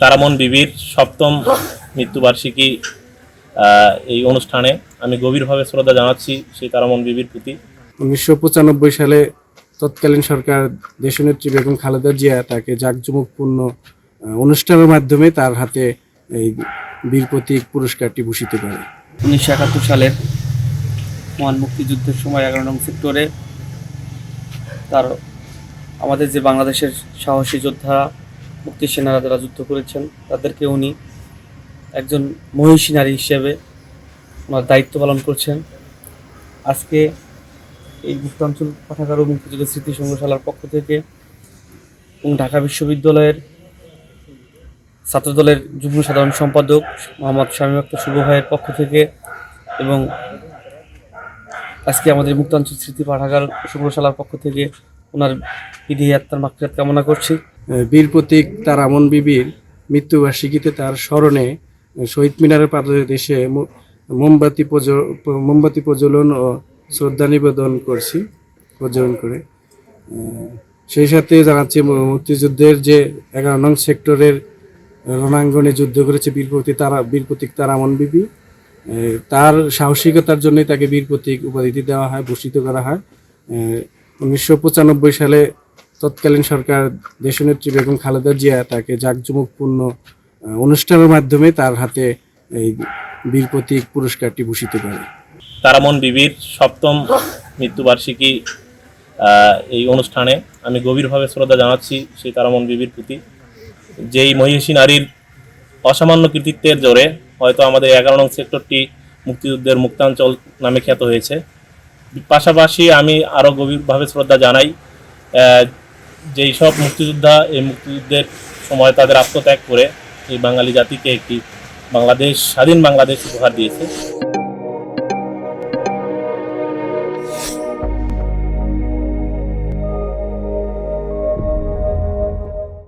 তারামন বিবির সপ্তম মৃত্যুবার্ষিকী এই অনুষ্ঠানে আমি গভীরভাবে শ্রদ্ধা জানাচ্ছি সেই তারামন বিবির প্রতি। উনিশশো পঁচানব্বই সালে তৎকালীন সরকার দেশনেত্রী বেগম খালেদা জিয়া তাকে জাঁকজমকপূর্ণ অনুষ্ঠানের মাধ্যমে তার হাতে এই বীর প্রতীক পুরস্কারটি ভূষিত করে। উনিশশো একাত্তর সালের মহান মুক্তিযুদ্ধের সময় এগারো নং সেক্টরে তার আমাদের যে বাংলাদেশের সাহসী যোদ্ধারা মুক্তি সেনারা যারা যুদ্ধ করেছেন, তাদেরকে উনি একজন মহিষী নারী হিসেবে ওনার দায়িত্ব পালন করছেন। আজকে এই মুক্তাঞ্চল পাঠাগার ও মুক্তিযুদ্ধ স্মৃতি সংগ্রহশালার পক্ষ থেকে এবং ঢাকা বিশ্ববিদ্যালয়ের ছাত্রদলের যুগ্ম সাধারণ সম্পাদক মোহাম্মদ শামীম শুভ ভাইয়ের পক্ষ থেকে এবং আজকে আমাদের মুক্তাঞ্চল স্মৃতি পাঠাগার সংগ্রহশালার পক্ষ থেকে ওনার বিধি আত্মার মাকফিরাত কামনা করছি। বীর প্রতীক তার আমন বিবির মৃত্যুবার্ষিকীতে তার স্মরণে শহীদ মিনারের পাদদেশে মোমবাতি প্রজ- মোমবাতি প্রজ্বলন ও শ্রদ্ধা নিবেদন করছি, প্রজ্বলন করে। সেই সাথে জানাচ্ছি মুক্তিযুদ্ধের যে এগারো নং সেক্টরের রণাঙ্গনে যুদ্ধ করেছে বীর প্রতীক তারা, বীর প্রতীক তার আমন বিবি। তার সাহসিকতার জন্যই তাকে বীর প্রতীক উপাধিটি দেওয়া হয়, ভূষিত করা হয়। উনিশশো পঁচানব্বই সালে তৎকালীন সরকার দেশনেত্রী বেগম খালেদা জিয়া তাকে জাঁকজমকপূর্ণ অনুষ্ঠানের মাধ্যমে তার হাতে এই বীর প্রতীক পুরস্কারটি ভূষিত করে। তারামন বিবির সপ্তম মৃত্যুবার্ষিকী এই অনুষ্ঠানে আমি গভীরভাবে শ্রদ্ধা জানাচ্ছি সেই তারামন বিবির প্রতি। যেই মহিষী নারীর অসামান্য কৃতিত্বের জোরে হয়তো আমাদের এগারো নং সেক্টরটি মুক্তিযুদ্ধের মুক্তাঞ্চল নামে খ্যাত হয়েছে। পাশাপাশি আমি আরও গভীরভাবে শ্রদ্ধা জানাই যেই সব মুক্তিযোদ্ধা, এই মুক্তিযুদ্ধের সময় তাদের আত্মত্যাগ করে এই বাঙালি জাতিকে একটি বাংলাদেশ, স্বাধীন বাংলাদেশ উপহার দিয়েছে।